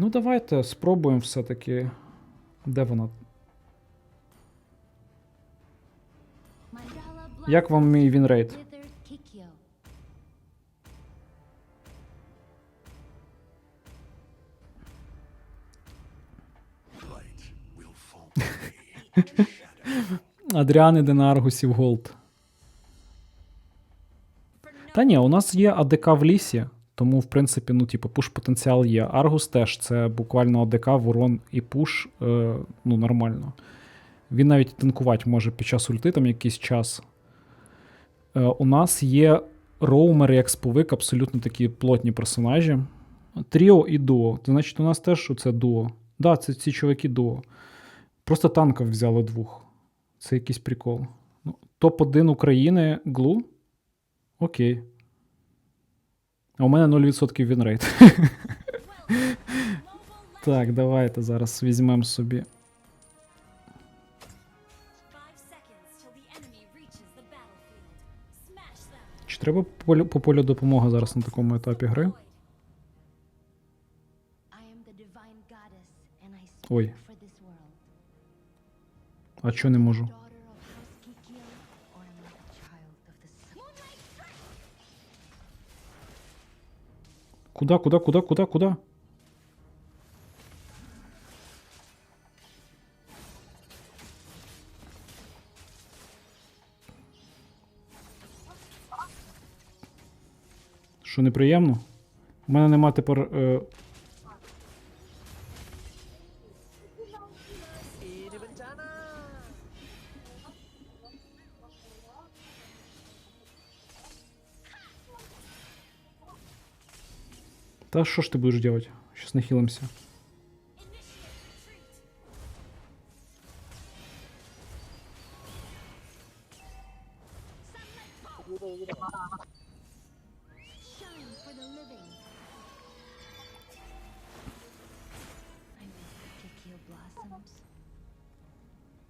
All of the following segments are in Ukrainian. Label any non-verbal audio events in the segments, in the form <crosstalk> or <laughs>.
Ну, давайте спробуємо все-таки. Де вона? Як вам мій вінрейт? <laughs> Адріан іде на Аргусів Голд. Та ні, у нас є АДК в лісі, тому, в принципі, ну, типу, пуш потенціал є. Аргус теж це буквально АДК, ворон і пуш, е, ну, нормально. Він навіть танкувати може під час ульти там якийсь час. Е, у нас є роумер і експовик, абсолютно такі плотні персонажі. Тріо і дуо. Це значить, у нас теж що це дуо. Да, це ці чуваки дуо. Просто танків взяли двох. Це якийсь прикол. Ну, Топ-1 України Глу. Окей. А у мене 0% вінрейт. <laughs> так, давайте зараз візьмемо собі. Чи треба по полю, по допомога зараз на такому етапі гри? Ой. А чого не можу? Куда, куда, куда, куда, куда? Що неприємно? У мене нема тепер. Е... Та що ж ти будеш делать? Сейчас нахилимся.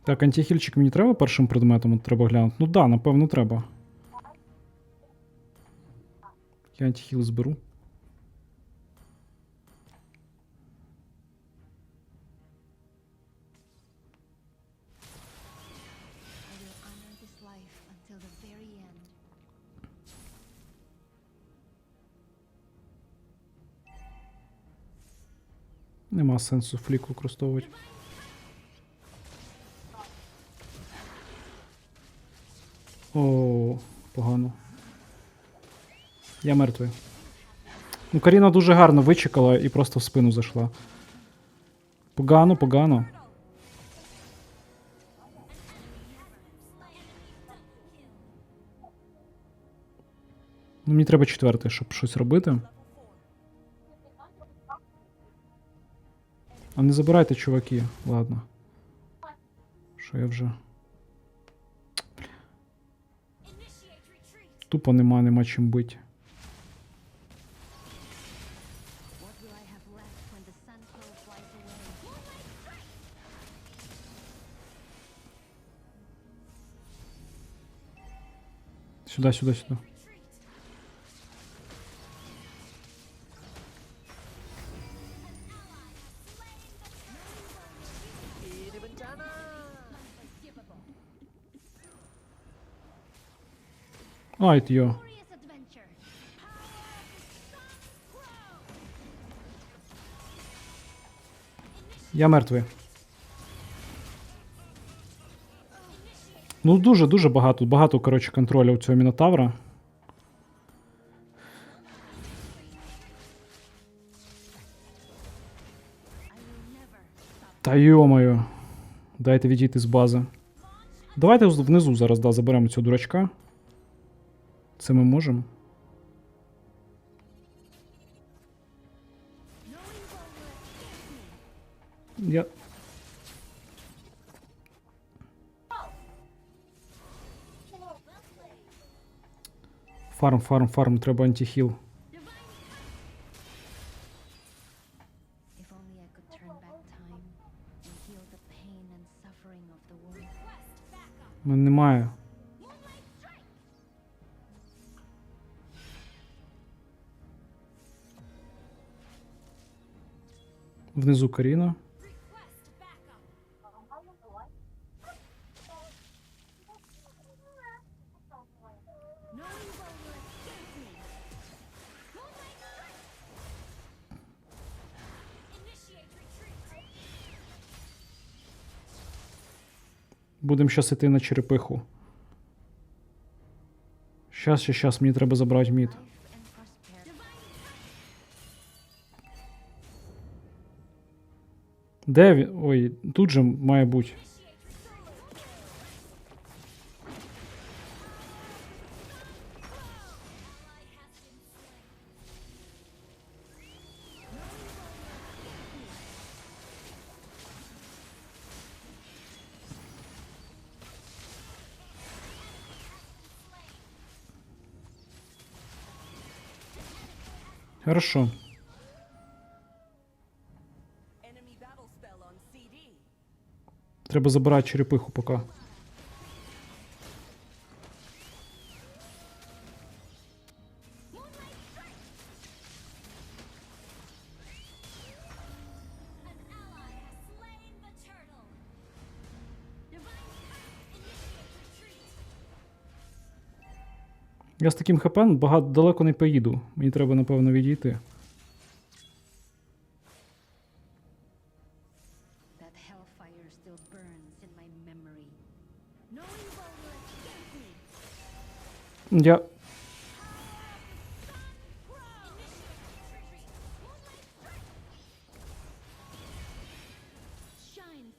Так, антихільчик мені треба першим предметом от треба глянути. Ну да, напевно, треба. Я антихіл зберу. Сенсу флік використовувати. О, погано. Я мертвий. Ну, Каріна дуже гарно вичекала і просто в спину зайшла. Погано, погано. Ну, мені треба четвертий, щоб щось робити. А не забирайте, чуваки. Ладно. Що я вже. Тупо нема, нема чим бить. Сюда, сюда, сюда. Ай, йо. Я мертвий. Ну, дуже-дуже багато, багато, коротше, контролю у цього Мінотавра. Та йомаю. Дайте відійти з бази. Давайте внизу зараз да, заберемо цього дурачка. Це ми можемо. Я. Фарм, фарм, фарм, треба антихіл. If Внизу Каріна. Будемо щас іти на черепиху. Щас, щас, щас, мені треба забрати мід. Де він? Ой, тут же має бути. Хорошо. Треба забирати черепиху поки. Я з таким хп багато далеко не поїду. Мені треба, напевно, відійти. Hellfire still burns in my memory. No evil will escape me. Я. Shine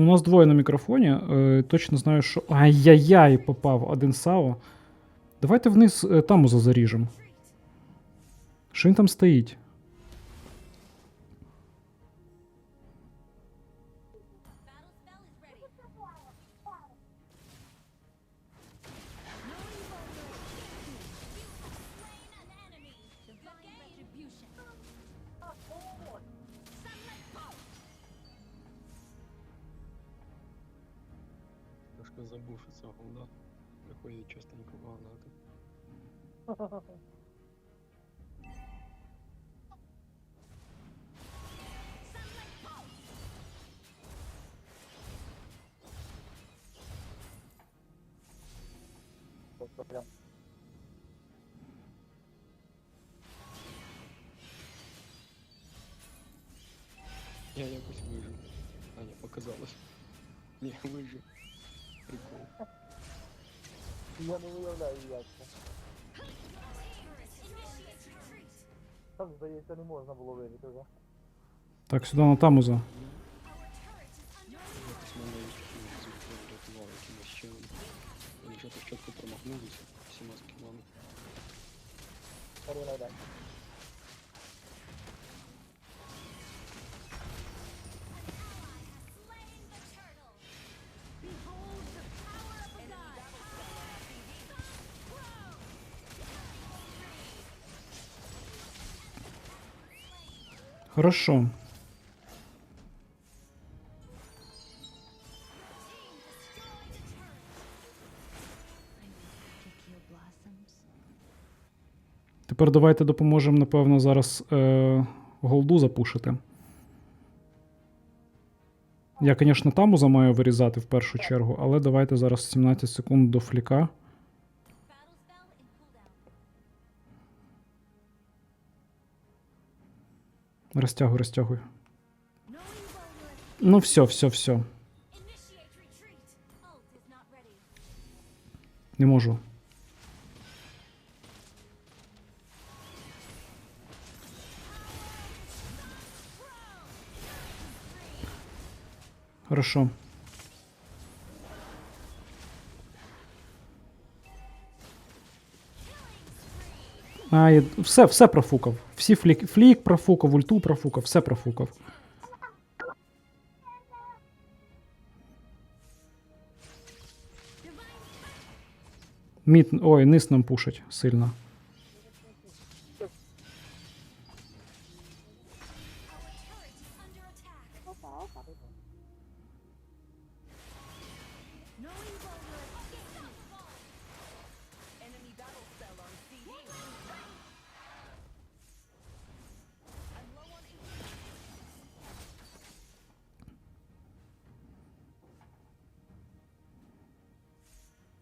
Ну, у нас двоє на мікрофоні. Е, точно знаю, що. Ай-яй-яй, попав один сао. Давайте вниз е, тамуза заріжемо. Що він там стоїть? Забув, що це голда. Приходить частенько багато. Я якось вижив. А ні, показалось. Ні, вижив Прикол. Я не уявляю, як це. Там, здається, не можна було вижити вже. Так, сюди на тамуза. Якось мене звідти врятував якимось чином. Вони вже спочатку промахнулися всіма скілами. Карина Хорошо. Тепер давайте допоможемо, напевно, зараз е, голду запушити. Я, звісно, тамуза маю вирізати в першу чергу, але давайте зараз 17 секунд до фліка. Розтягуй, розтягуй. Ну, все, все, все. Не можу. Хорошо. А, і все, все профукав. Всі флік, флік профукав, ульту профукав, все профукав. Мід, ой, низ нам пушить сильно.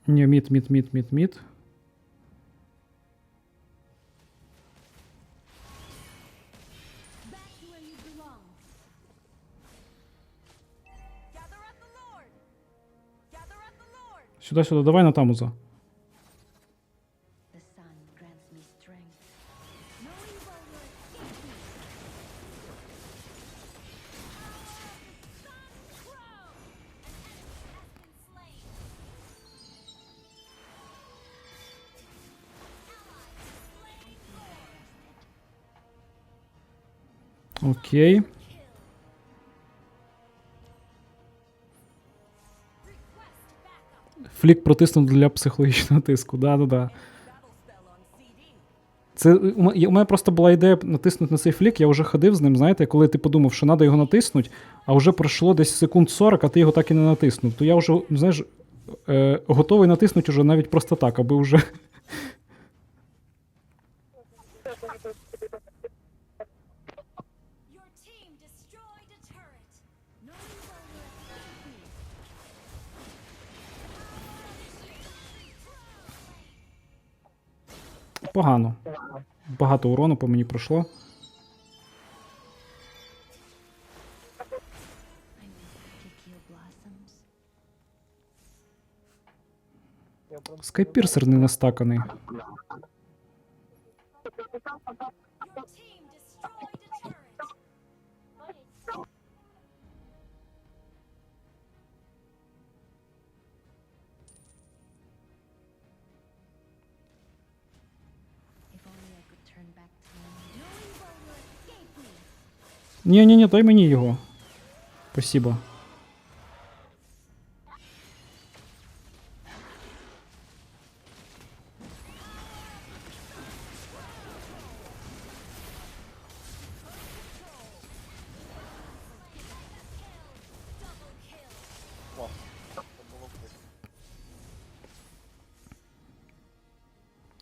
Не, мид, мид, мид, мид, мид. Сюда, сюда, давай на Тамуза. Окей. Флік протиснув для психологічного тиску. Да-да-да. Це у мене просто була ідея натиснути на цей флік, я вже ходив з ним, знаєте, коли ти подумав, що треба його натиснути, а вже пройшло десь секунд 40, а ти його так і не натиснув. То я вже, знаєш, е, готовий натиснути вже навіть просто так, аби вже. Погано. Багато урону по мені пройшло. Скайпірсер не настаканий. Ні, ні, ні, дай мені його. Спасибо. це було круто.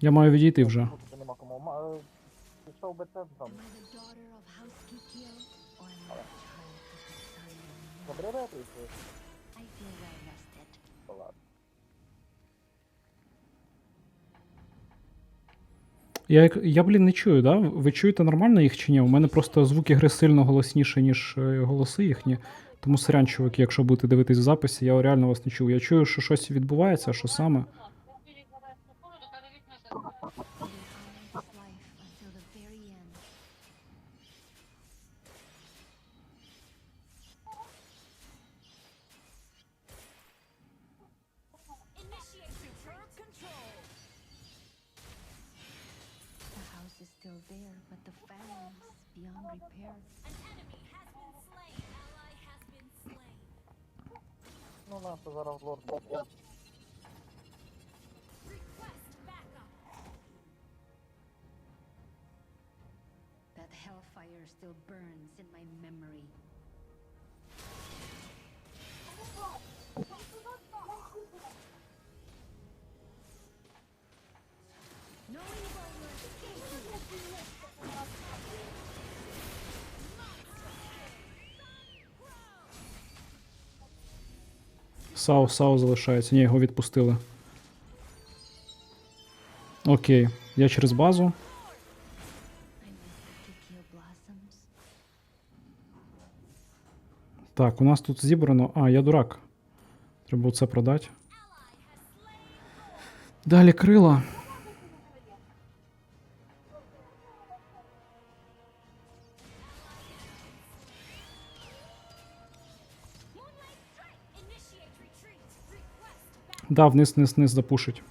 Я маю відійти вже. Я, я блін, не чую, да? Ви чуєте нормально їх чи ні? У мене просто звуки гри сильно голосніші, ніж е, голоси їхні. Тому сорян, чуваки, якщо будете дивитись в записі, я реально вас не чую. Я чую, що щось відбувається, що саме. Сау, Сау залишається. Ні, його відпустили. Окей. Я через базу. Так, у нас тут зібрано. А, я дурак. Треба це продати. Далі крила. Да, вниз, вниз, вниз запушить.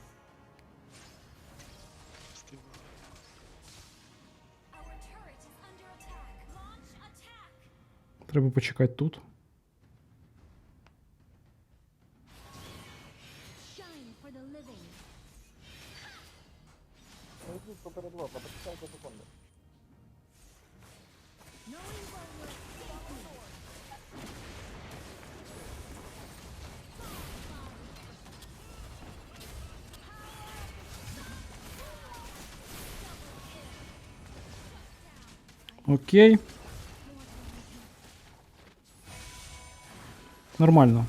Треба почекати тут. Окей. Нормально.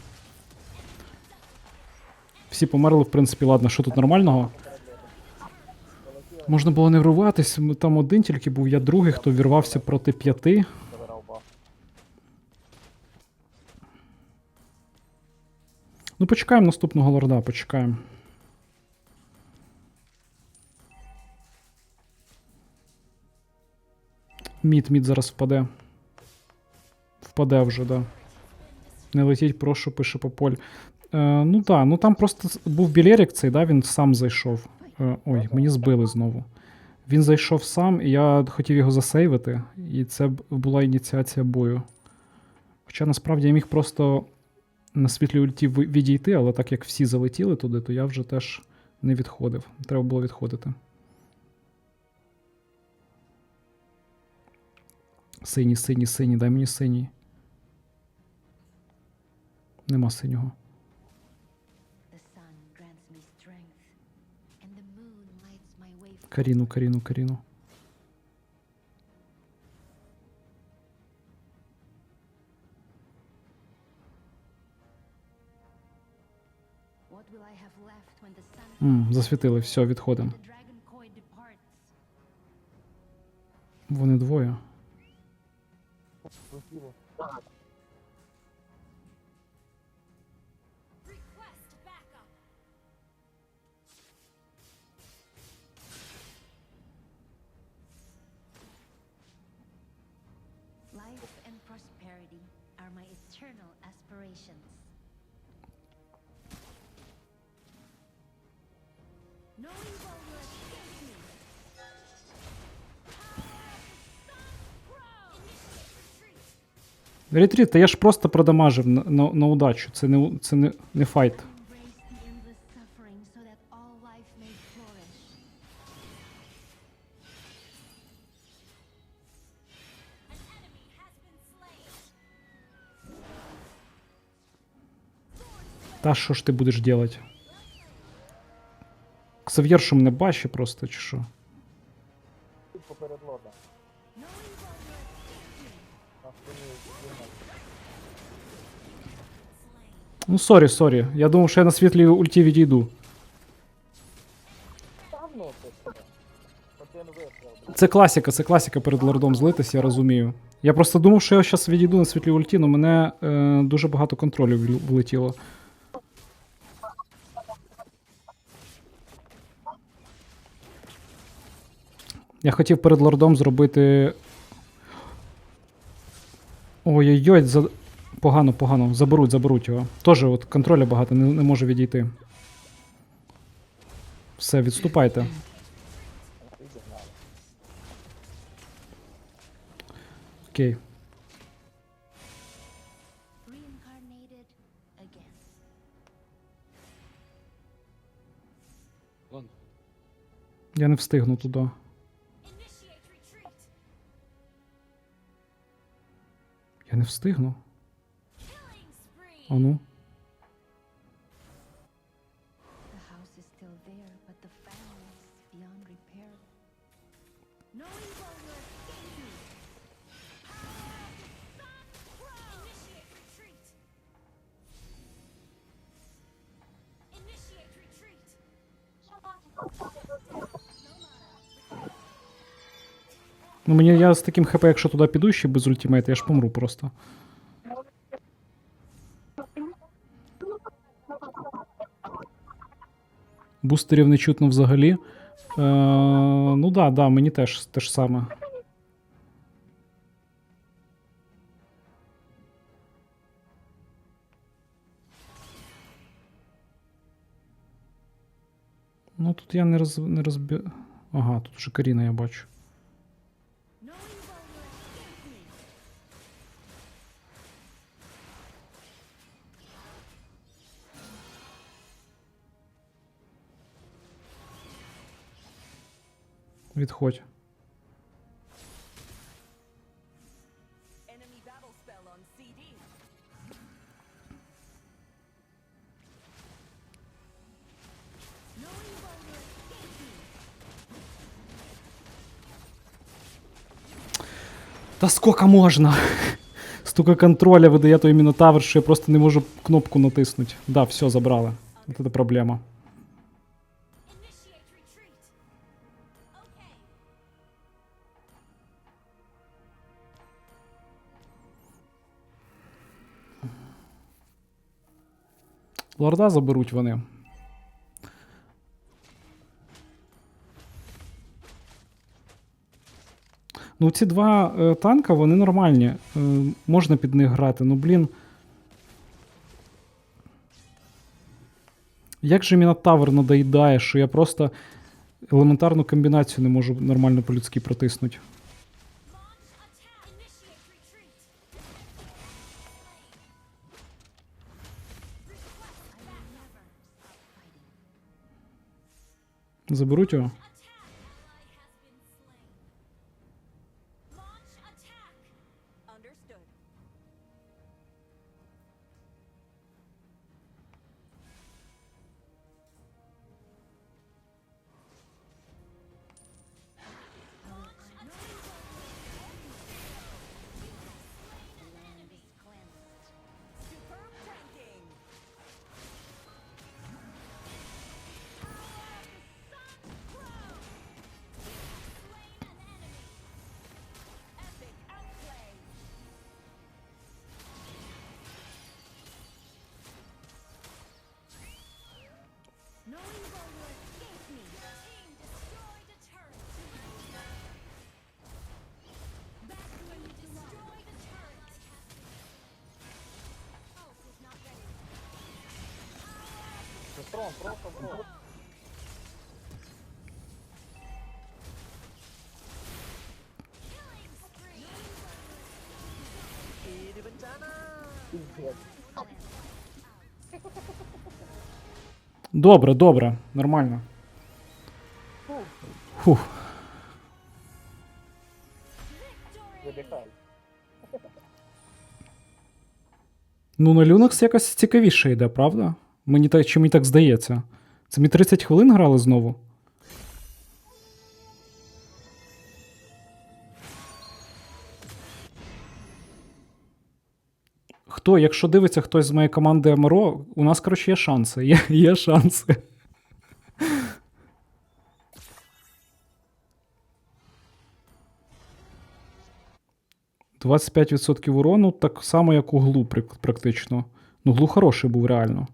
Всі померли, в принципі, ладно, що тут нормального? Можна було не вриватись, там один тільки був, я другий, хто вірвався проти п'яти. Ну, почекаємо наступного лорда, почекаємо. Мід, мід зараз впаде. Впаде вже, да. Не летіть, прошу, пише Пополь. Е, ну так, ну там просто був білерік цей, да, він сам зайшов. Е, ой, мені збили знову. Він зайшов сам, і я хотів його засейвити, і це була ініціація бою. Хоча насправді я міг просто на світлій ульті відійти, але так як всі залетіли туди, то я вже теж не відходив. Треба було відходити. Синій, синій, синій, дай мені синій. Нема синього. Каріну, Каріну, Каріну. М, засвітили, все, відходимо. the dragon koi departs? Вони двоє. Ретріт, та я ж просто продамажив на, на, на удачу. Це не, це не, не файт. Та що ж ти будеш делать? Ксав'єр, що мене просто, чи що? Ну, сорі, сорі. Я думав, що я на світлій ульті відійду. Це блядь. Це класика перед лордом злитись, я розумію. Я просто думав, що я зараз відійду на світлій ульті, але мене е, дуже багато контролів влетіло. Я хотів перед лордом зробити. Ой-ой-ой, за... погано, погано. Заберуть, заберуть його. Тоже от контроля багато, не, не може відійти. Все, відступайте. Окей. Я не встигну туди. Я не встигну. А ну. Ну, мені я с таким хп, якщо туди піду ще без ультимейта, я ж помру просто. Бустерів не чутно взагалі. Е, ну да, да, мені теж те ж саме. Ну тут я не роз, не розбі... Ага, тут вже Каріна я бачу. me. Та скільки можна? Стільки контроля видає той мінотавр, що я просто не можу кнопку натиснути. Да, все, забрали. От це проблема. Лорда заберуть вони. Ну, ці два е, танка, вони нормальні. Е, можна під них грати. Ну, блін. Як же Мінотавр надоїдає, що я просто елементарну комбінацію не можу нормально по-людськи протиснути. Заберуть його? Сестрон, просто spree. Добре, добре, нормально. Фух. Ну, на Linux якось цікавіше йде, правда? Мені так, чи мені так здається. Це ми 30 хвилин грали знову? Хто, якщо дивиться хтось з моєї команди МРО, у нас, коротше, є шанси. Є, є шанси. «25% урону так само, як у глу, практично. Ну, глу хороший був реально.